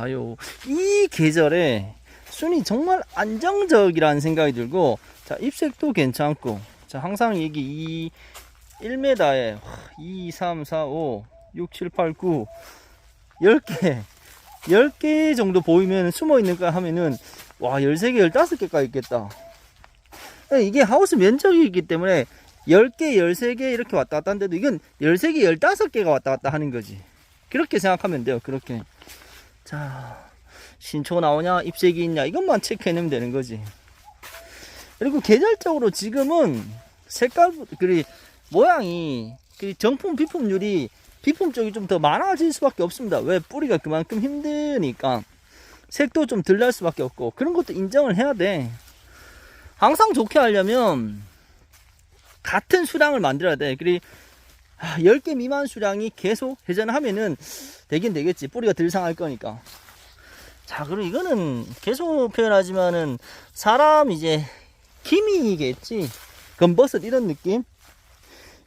아유, 이 계절에 순이 정말 안정적이라는 생각이 들고, 자, 잎색도 괜찮고, 자, 항상 여기 이 1m에 2, 3, 4, 5, 6, 7, 8, 9, 10개, 10개 정도 보이면 숨어 있는 거 하면은, 와, 13개, 15개가 있겠다. 이게 하우스 면적이기 때문에 10개, 13개 이렇게 왔다 갔다 하는데도 이건 13개, 15개가 왔다 갔다 하는 거지. 그렇게 생각하면 돼요. 그렇게. 자, 신초 나오냐, 잎색이 있냐, 이것만 체크해내면 되는 거지. 그리고 계절적으로 지금은 색깔, 그리 모양이, 그 정품, 비품률이 비품 쪽이 좀 더 많아질 수밖에 없습니다. 왜? 뿌리가 그만큼 힘드니까. 색도 좀 덜 날 수밖에 없고. 그런 것도 인정을 해야 돼. 항상 좋게 하려면 같은 수량을 만들어야 돼. 그리 10개 미만 수량이 계속 회전하면은 되긴 되겠지. 뿌리가 덜 상할 거니까. 자, 그리고 이거는 계속 표현하지만은 사람 이제 기미겠지. 검버섯 이런 느낌?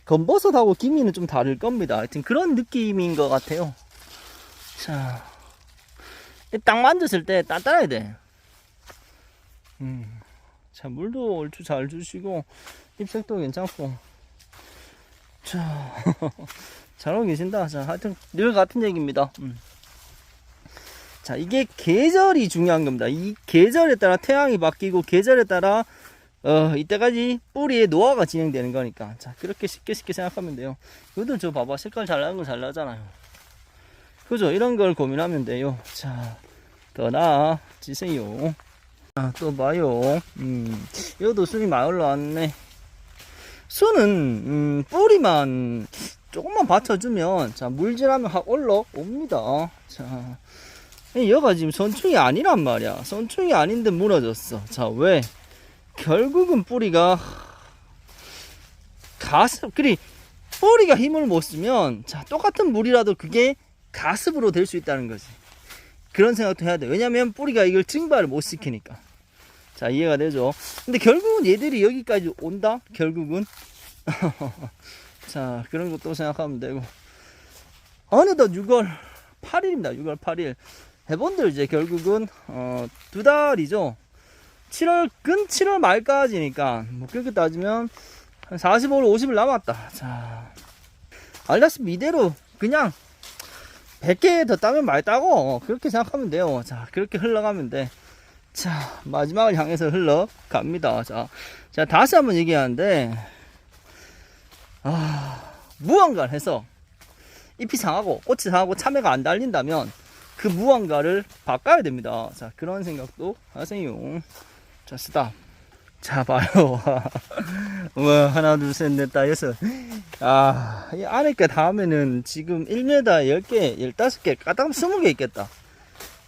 검버섯하고 기미는 좀 다를 겁니다. 하여튼 그런 느낌인 것 같아요. 자, 딱 만졌을 때 단단해야 돼. 음. 자, 물도 얼추 잘 주시고, 잎색도 괜찮고. 자, 잘하고 계신다. 자, 하여튼 늘 같은 얘기입니다. 음. 자, 이게 계절이 중요한 겁니다. 이 계절에 따라 태양이 바뀌고, 계절에 따라, 어, 이때까지 뿌리의 노화가 진행되는 거니까. 자, 그렇게 쉽게 쉽게 생각하면 돼요. 이것도 저 봐봐. 색깔 잘 나는 거잘 나잖아요. 그죠? 이런 걸 고민하면 돼요. 자, 더 나아지세요. 아, 또 봐요. 음, 이것도 순이 많이 올라왔네. 순은, 음, 뿌리만 조금만 받쳐주면, 자, 물질하면 확 올라옵니다. 자, 여가 지금 선충이 아니란 말이야. 선충이 아닌데 무너졌어. 자, 왜? 결국은 뿌리가, 가습, 그리, 뿌리가 힘을 못 쓰면, 자, 똑같은 물이라도 그게 가습으로 될 수 있다는 거지. 그런 생각도 해야 돼. 왜냐면 뿌리가 이걸 증발을 못 시키니까. 자, 이해가 되죠? 근데 결국은 얘들이 여기까지 온다? 결국은. 자, 그런 것도 생각하면 되고. 어느덧 6월 8일입니다. 6월 8일. 해본들 이제 결국은, 어, 두 달이죠. 7월, 근 7월 말까지니까, 뭐 그렇게 따지면, 한 45일, 50일 남았다. 자, 알다시피 이대로 그냥 100개 더 따면 말 따고 그렇게 생각하면 돼요. 자, 그렇게 흘러가면 돼. 자, 마지막을 향해서 흘러갑니다. 자, 자, 다시 한번 얘기하는데, 아, 무언가를 해서 잎이 상하고 꽃이 상하고 참외가 안 달린다면 그 무언가를 바꿔야 됩니다. 자, 그런 생각도 하세요. 자, 쓰다. 자, 봐요. 와, 하나, 둘, 셋, 넷, 다, 여섯. 아, 이 안에 게 다음에는 지금 1m 10개, 15개, 까딱 20개 있겠다.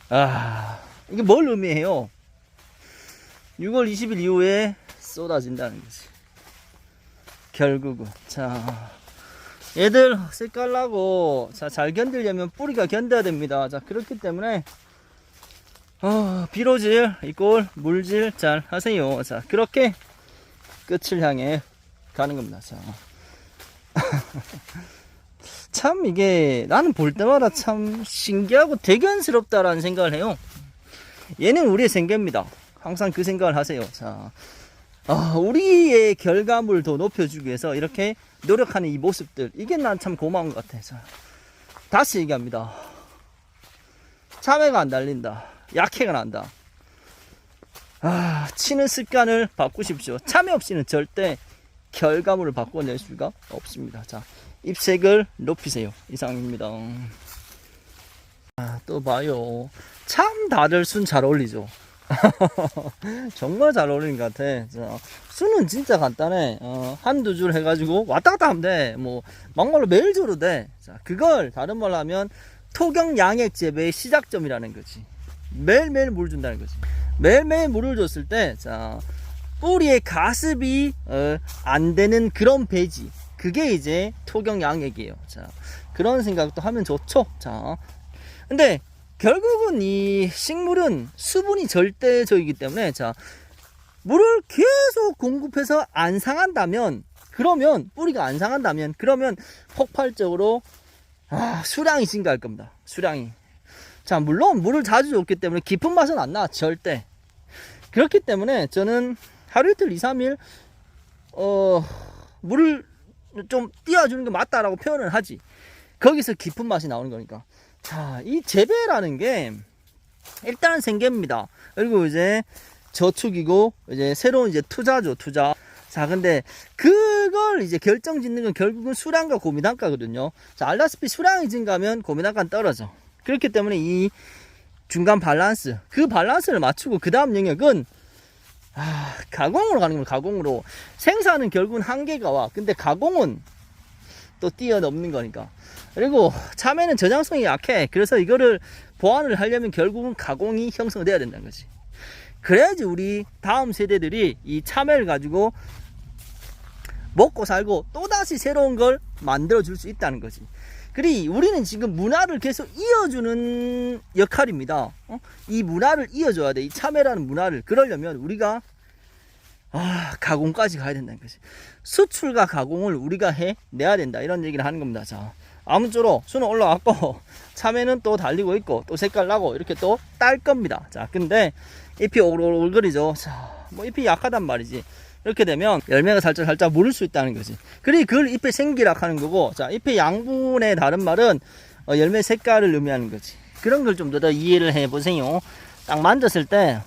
아, 이게 뭘 의미해요? 6월 20일 이후에 쏟아진다는 거지. 결국은. 자, 얘들 색깔나고, 자, 잘 견디려면 뿌리가 견뎌야 됩니다. 자, 그렇기 때문에, 어, 비료질, 이꼴, 물질 잘 하세요. 자, 그렇게 끝을 향해 가는 겁니다. 자. 참 이게 나는 볼 때마다 참 신기하고 대견스럽다라는 생각을 해요. 얘는 우리의 생계입니다. 항상 그 생각을 하세요. 자, 아, 우리의 결과물을 더 높여주기 위해서 이렇게 노력하는 이 모습들 이게 난 참 고마운 것 같아. 자, 다시 얘기합니다. 참외가 안 달린다. 약해가 난다. 아, 치는 습관을 바꾸십시오. 참외 없이는 절대 결과물을 바꿔낼 수가 없습니다. 자, 잎색을 높이세요. 이상입니다. 아, 또 봐요. 참 다들 순 잘 어울리죠. 정말 잘 어울리는 것 같아. 자, 순은 진짜 간단해. 어, 한두 줄 해가지고 왔다 갔다 하면 돼. 뭐, 막말로 매일 줘도 돼. 자, 그걸 다른 말로 하면 토경 양액 재배의 시작점이라는 거지. 매일매일 물 준다는 거지. 매일매일 물을 줬을 때, 자, 뿌리의 가습이 어, 안 되는 그런 배지. 그게 이제 토경 양액이에요. 자, 그런 생각도 하면 좋죠. 자, 근데 결국은 이 식물은 수분이 절대적이기 때문에 자, 물을 계속 공급해서 안 상한다면 그러면 뿌리가 안 상한다면 그러면 폭발적으로 아, 수량이 증가할 겁니다. 수량이. 자, 물론 물을 자주 줬기 때문에 깊은 맛은 안 나, 절대. 그렇기 때문에 저는 하루 이틀, 2, 3일, 어, 물을 좀 띄워주는 게 맞다라고 표현을 하지. 거기서 깊은 맛이 나오는 거니까. 자, 이 재배라는 게 일단은 생계입니다. 그리고 이제 저축이고 이제 새로운 이제 투자죠, 투자. 자, 근데 그걸 이제 결정 짓는 건 결국은 수량과 고미단가거든요. 자, 알다시피 수량이 증가하면 고미단가는 떨어져. 그렇기 때문에 이 중간 밸런스, 그 밸런스를 맞추고 그 다음 영역은 아, 가공으로 가는 겁니다. 가공으로. 생산은 결국은 한계가 와. 근데 가공은 또 뛰어넘는 거니까. 그리고 참외는 저장성이 약해. 그래서 이거를 보완을 하려면 결국은 가공이 형성돼야 된다는 거지. 그래야지 우리 다음 세대들이 이 참외를 가지고 먹고 살고 또다시 새로운 걸 만들어 줄 수 있다는 거지. 그리 우리는 지금 문화를 계속 이어주는 역할입니다. 어? 이 문화를 이어줘야 돼. 이 참외라는 문화를. 그러려면 우리가 아, 가공까지 가야 된다는 거지. 수출과 가공을 우리가 해 내야 된다. 이런 얘기를 하는 겁니다. 자, 아무쪼록 수는 올라왔고, 참외는 또 달리고 있고, 또 색깔 나고, 이렇게 또 딸 겁니다. 자, 근데 잎이 오글오글거리죠. 자, 뭐 잎이 약하단 말이지. 이렇게 되면 열매가 살짝 살짝 무를 수 있다는 거지. 그리 그걸 잎의 생기락 하는 거고, 자, 잎의 양분의 다른 말은 어, 열매 색깔을 의미하는 거지. 그런 걸 좀 더 이해를 해 보세요. 딱 만졌을 때,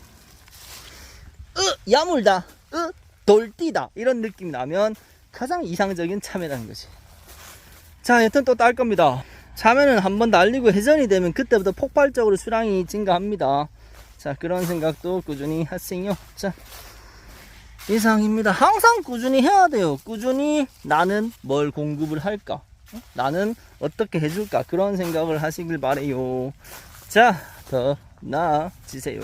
으, 야물다, 으, 돌띠다. 이런 느낌이 나면 가장 이상적인 참외라는 거지. 자, 여튼 또 딸 겁니다. 참외는 한번 날리고 회전이 되면 그때부터 폭발적으로 수량이 증가합니다. 자, 그런 생각도 꾸준히 하세요. 자, 이상입니다. 항상 꾸준히 해야 돼요. 꾸준히 나는 뭘 공급을 할까? 어? 나는 어떻게 해줄까? 그런 생각을 하시길 바래요. 자, 더 나아지세요.